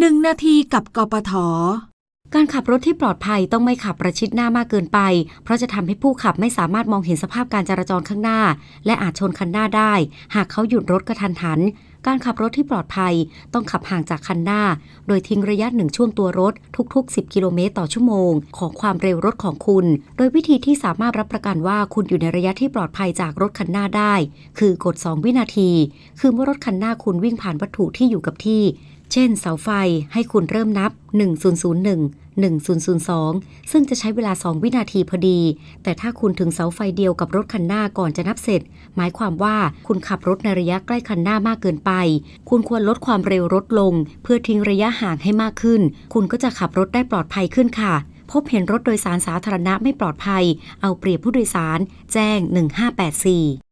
1นาทีกับกปท การขับรถที่ปลอดภัยต้องไม่ขับประชิดหน้ามากเกินไป เพราะจะทำให้ผู้ขับไม่สามารถมองเห็นสภาพการจราจรข้างหน้า และอาจชนคันหน้าได้ หากเขาหยุดรถกระทันหัน การขับรถที่ปลอดภัยต้องขับห่างจากคันหน้า โดยทิ้งระยะหนึ่งช่วงตัวรถทุก ๆ 10 กิโลเมตรต่อชั่วโมง ของความเร็วรถของคุณ โดยวิธีที่สามารถรับประกันว่าคุณอยู่ในระยะที่ปลอดภัยจากรถคันหน้าได้ คือกด 2 วินาที คือเมื่อรถคันหน้าคุณวิ่งผ่านวัตถุที่อยู่กับที่ เช่นเสาไฟให้คุณเริ่มนับ 1001 1002 ซึ่งจะใช้เวลา 2 วินาทีพอดี แต่ถ้าคุณถึงเสาไฟเดียวกับรถคันหน้าก่อนจะนับเสร็จ หมายความว่าคุณขับรถในระยะใกล้คันหน้ามากเกินไป คุณควรลดความเร็วรถลง เพื่อทิ้งระยะห่างให้มากขึ้น คุณก็จะขับรถได้ปลอดภัยขึ้นค่ะ พบเห็นรถโดยสารสาธารณะไม่ปลอดภัย เอาเปรียบผู้โดยสาร แจ้ง 1584